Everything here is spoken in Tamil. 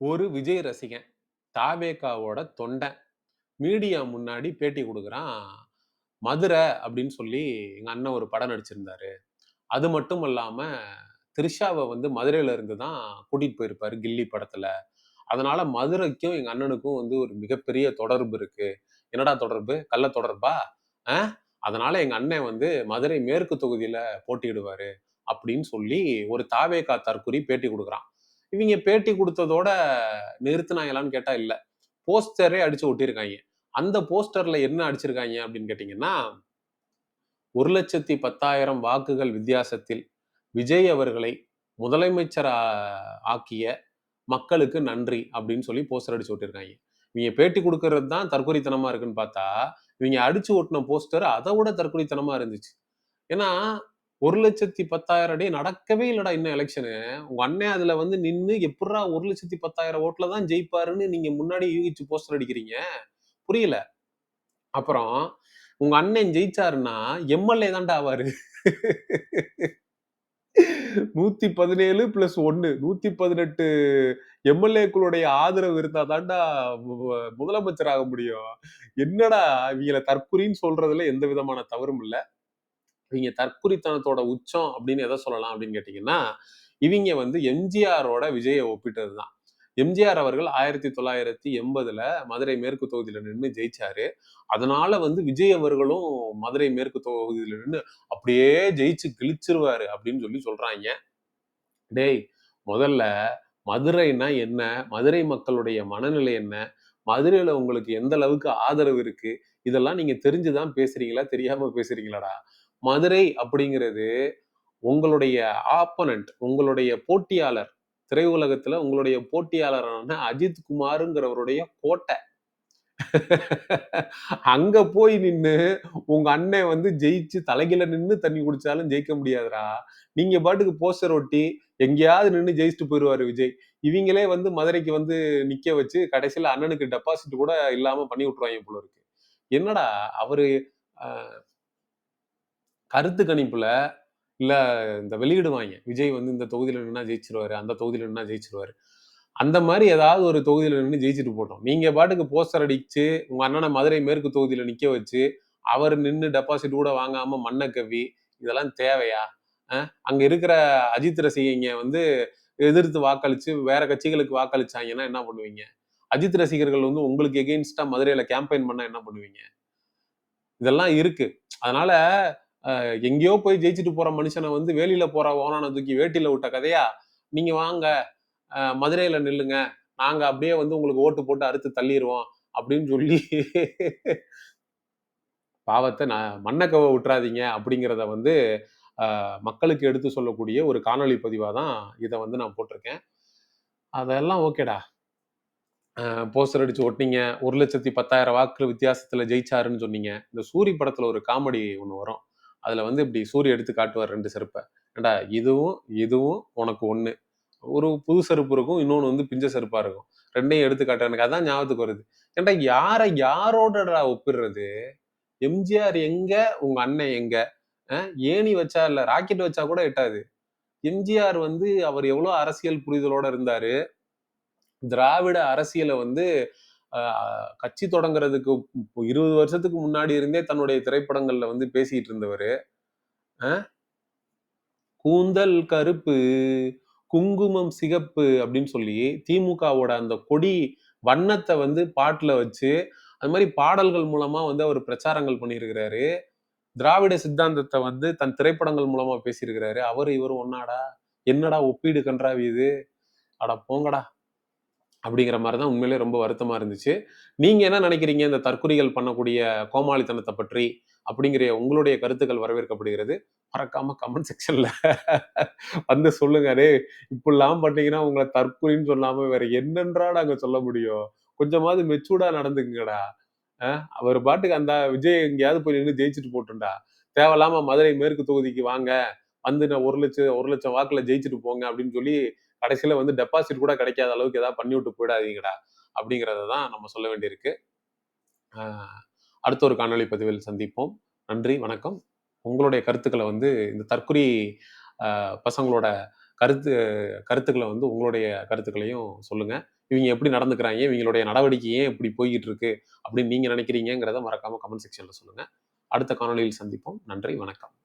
ஒரு விஜய் ரசிகன் தாவேகாவோட தொண்டன். மீடியா முன்னாடி பேட்டி கொடுக்குறான் மதுரை அப்படின்னு சொல்லி எங்கள் அண்ணன் ஒரு படம் நடிச்சிருந்தாரு. அது மட்டும் இல்லாமல் த்ரிஷாவை வந்து மதுரையில இருந்து தான் கூட்டிகிட்டு போயிருப்பாரு கில்லி படத்தில். அதனால மதுரைக்கும் எங்கள் அண்ணனுக்கும் வந்து ஒரு மிகப்பெரிய தொடர்பு இருக்கு. என்னடா தொடர்பு? கள்ள தொடர்பா? ஆ? அதனால எங்கள் அண்ணன் வந்து மதுரை மேற்கு தொகுதியில் போட்டியிடுவாரு அப்படின்னு சொல்லி ஒரு தாவேகா தற்குறி பேட்டி கொடுக்குறான். இவங்க பேட்டி கொடுத்ததோட நிறுத்தினாங்களான்னு கேட்டா இல்ல. போஸ்டரே அடிச்சு ஒட்டியிருக்காங்க. அந்த போஸ்டர்ல என்ன அடிச்சிருக்காங்க அப்படின்னு கேட்டீங்கன்னா ஒரு லட்சத்தி பத்தாயிரம் வாக்குகள் வித்தியாசத்தில் விஜய் அவர்களை முதலமைச்சர் ஆக்கிய மக்களுக்கு நன்றி அப்படின்னு சொல்லி போஸ்டர் அடிச்சு ஓட்டிருக்காங்க இவங்க பேட்டி கொடுக்கறது தான் தற்கொலைத்தனமா இருக்குன்னு பார்த்தா இவங்க அடிச்சு ஒட்டின போஸ்டர் அதை விட தற்கொலைத்தனமா இருந்துச்சு. ஏன்னா ஒரு லட்சத்தி பத்தாயிரம் அடி நடக்கவே இல்லடா இன்னும் எலெக்ஷனு உங்க அண்ணன் அதுல வந்து நின்று எப்படா ஒரு லட்சத்தி பத்தாயிரம் ஓட்டுல தான் ஜெயிப்பாருன்னு நீங்க முன்னாடி யூகிச்சு போஸ்டர் அடிக்கிறீங்க? புரியல. அப்புறம் உங்க அண்ணன் ஜெயிச்சாருன்னா எம்எல்ஏ தான்டா ஆவாரு. நூத்தி பதினேழு பிளஸ் ஒன்னு நூத்தி பதினெட்டு எம்எல்ஏக்களுடைய ஆதரவு இருந்தா தாண்டா முதலமைச்சர் ஆக முடியும். என்னடா இவங்களை தற்குறின்னு சொல்றதுல எந்த விதமான தவறும் இல்லை. இவங்க தற்குறித்தனத்தோட உச்சம் அப்படின்னு எதை சொல்லலாம் அப்படின்னு கேட்டீங்கன்னா இவங்க வந்து எம்ஜிஆரோட விஜயை ஒப்பிட்டது தான் எம்ஜிஆர் அவர்கள் ஆயிரத்தி தொள்ளாயிரத்தி எண்பதுல மதுரை மேற்கு தொகுதியில நின்று ஜெயிச்சாரு. அதனால வந்து விஜய் அவர்களும் மதுரை மேற்கு தொகுதியில நின்று அப்படியே ஜெயிச்சு கிழிச்சிருவாரு அப்படின்னு சொல்லி சொல்றாங்க. டேய் முதல்ல மதுரைனா என்ன? மதுரை மக்களுடைய மனநிலை என்ன? மதுரையில உங்களுக்கு எந்த அளவுக்கு ஆதரவு இருக்கு? இதெல்லாம் நீங்க தெரிஞ்சுதான் பேசுறீங்களா? தெரியாம பேசுறீங்களாடா? மதுரை அப்படிங்கிறது உங்களுடைய ஆப்பனண்ட் உங்களுடைய போட்டியாளர் திரையுலகத்துல உங்களுடைய போட்டியாளரான அஜித் குமாருங்கிறவருடைய கோட்டை. அங்க போய் நின்னு உங்க அண்ணன் வந்து ஜெயிச்சு தலைகீழ நின்னு தண்ணி குடிச்சாலும் ஜெயிக்க முடியாதுடா. நீங்க பாட்டுக்கு போஸ்டர் ஒட்டி எங்கேயாவது நின்னு ஜெயிச்சுட்டு போயிடுவாரு விஜய். இவங்களே வந்து மதுரைக்கு வந்து நிக்க வச்சு கடைசியில அண்ணனுக்கு டெபாசிட் கூட இல்லாம பண்ணி விட்டுருவாங்க போல இருக்கு. என்னடா அவரு கருத்து கணிப்புல இல்ல இந்த வெளியிடுவாங்க. விஜய் வந்து இந்த தொகுதியில நின்னா ஜெயிச்சிருவாரு அந்த தொகுதியில நின்னா ஜெயிச்சிருவாரு. அந்த மாதிரி ஏதாவது ஒரு தொகுதியில நின்று ஜெயிச்சுட்டு போட்டோம். நீங்க பாட்டுக்கு போஸ்டர் அடிச்சு உங்க அண்ணனை மதுரை மேற்கு தொகுதியில நிக்க வச்சு அவர் நின்று டெபாசிட் கூட வாங்காம மண்ணை கவி இதெல்லாம் தேவையா? அங்க இருக்கிற அஜித் ரசிகைங்க வந்து எதிர்த்து வாக்களிச்சு வேற கட்சிகளுக்கு வாக்களிச்சாங்கன்னா என்ன பண்ணுவீங்க? அஜித் ரசிகர்கள் வந்து உங்களுக்கு எகெயின்ஸ்டா மதுரையில கேம்பெயின் பண்ணா என்ன பண்ணுவீங்க? இதெல்லாம் இருக்கு. அதனால எங்கேயோ போய் ஜெயிச்சுட்டு போற மனுஷனை வந்து வேலியில போற ஓனான தூக்கி வேட்டியில விட்ட கதையா? நீங்க வாங்க. மதுரையில நில்லுங்க. நாங்க அப்படியே வந்து உங்களுக்கு ஓட்டு போட்டு அறுத்து தள்ளிடுவோம் அப்படின்னு சொல்லி பாவத்தை நான் மண்ணக்கவை விட்டுறாதீங்க அப்படிங்கிறத வந்து மக்களுக்கு எடுத்து சொல்லக்கூடிய ஒரு காணொலி பதிவாக தான் இதை வந்து நான் போட்டிருக்கேன். அதெல்லாம் ஓகேடா போஸ்டர் அடிச்சு ஒட்டினீங்க. ஒரு லட்சத்தி பத்தாயிரம் வாக்கு வித்தியாசத்துல ஜெயிச்சாருன்னு சொன்னீங்க. இந்த சூரி படத்துல ஒரு காமெடி ஒன்று வரும். அதுல வந்து இப்படி சூரிய எடுத்து காட்டுவார் ரெண்டு செருப்பை. ஏண்டா இதுவும் இதுவும் உனக்கு ஒன்று ஒரு புது செருப்பு இருக்கும் இன்னொன்று வந்து பிஞ்ச செருப்பாக இருக்கும். ரெண்டையும் எடுத்து காட்டுற எனக்கு அதான் ஞாபகத்துக்கு வருது. ஏன்டா யாரை யாரோடடா ஒப்பிடுறது? எம்ஜிஆர் எங்க? உங்க அண்ணன் எங்க? அஹ் ஏணி வச்சா இல்லை ராக்கெட் வச்சா கூட எட்டாது. எம்ஜிஆர் வந்து அவர் எவ்வளவு அரசியல் புரிதலோட இருந்தாரு? திராவிட அரசியலை வந்து கட்சி தொடங்குறதுக்கு இருபது வருஷத்துக்கு முன்னாடி இருந்தே தன்னுடைய திரைப்படங்கள்ல வந்து பேசிட்டு இருந்தவர் கூந்தல் கருப்பு குங்குமம் சிகப்பு அப்படின்னு சொல்லி திமுகவோட அந்த கொடி வண்ணத்தை வந்து பாட்டுல வச்சு அது மாதிரி பாடல்கள் மூலமா வந்து அவர் பிரச்சாரங்கள் பண்ணியிருக்கிறாரு. திராவிட சித்தாந்தத்தை வந்து தன் திரைப்படங்கள் மூலமா பேசியிருக்கிறாரு. அவர் இவர் ஒன்னாடா? என்னடா ஒப்பீடு கன்றாவி இது? அட போங்கடா. அப்படிங்கிற மாதிரி தான் உண்மையிலேயே ரொம்ப வருத்தமா இருந்துச்சு. நீங்க என்ன நினைக்கிறீங்க? இந்த தற்குறிகள் பண்ணக்கூடிய கோமாளித்தனத்தை பற்றி அப்படிங்கிற உங்களுடைய கருத்துக்கள் வரவேற்கப்படுகிறது. மறக்காம கமெண்ட் செக்ஷன்ல வந்து சொல்லுங்க. டே இப்படிலாம் பண்ணீங்கன்னா உங்களை தற்கொலைன்னு சொல்லாம வேற என்னன்றா நாங்க சொல்ல முடியும்? கொஞ்சமாவது மெச்சூர்டா நடந்துக்குங்கடா. அவர் பாட்டுக்கு அந்த விஜய் எங்கேயாவது போய் நின்று ஜெயிச்சுட்டு போட்டுண்டா தேவையில்லாம மதுரை மேற்கு தொகுதிக்கு வாங்க. வந்து நான் ஒரு லட்சம் ஒரு லட்சம் வாக்குல ஜெயிச்சுட்டு போங்க அப்படின்னு சொல்லி கடைசியில் வந்து டெபாசிட் கூட கிடைக்காத அளவுக்கு ஏதாவது பண்ணி விட்டு போயிடாதீங்கடா அப்படிங்கிறத தான் நம்ம சொல்ல வேண்டியிருக்கு. அடுத்த ஒரு காணொளி பதிவில் சந்திப்போம். நன்றி வணக்கம். உங்களுடைய கருத்துக்களை வந்து இந்த தற்குறி பசங்களோட கருத்து கருத்துக்களை வந்து உங்களுடைய கருத்துக்களையும் சொல்லுங்கள் இவங்க எப்படி நடந்துக்கிறாங்க இவங்களுடைய நடவடிக்கை ஏன் இப்படி போய்கிட்டு இருக்கு அப்படின்னு நீங்கள் நினைக்கிறீங்கிறத மறக்காமல் கமெண்ட் செக்ஷனில் சொல்லுங்கள் அடுத்த காணொலியில் சந்திப்போம். நன்றி வணக்கம்.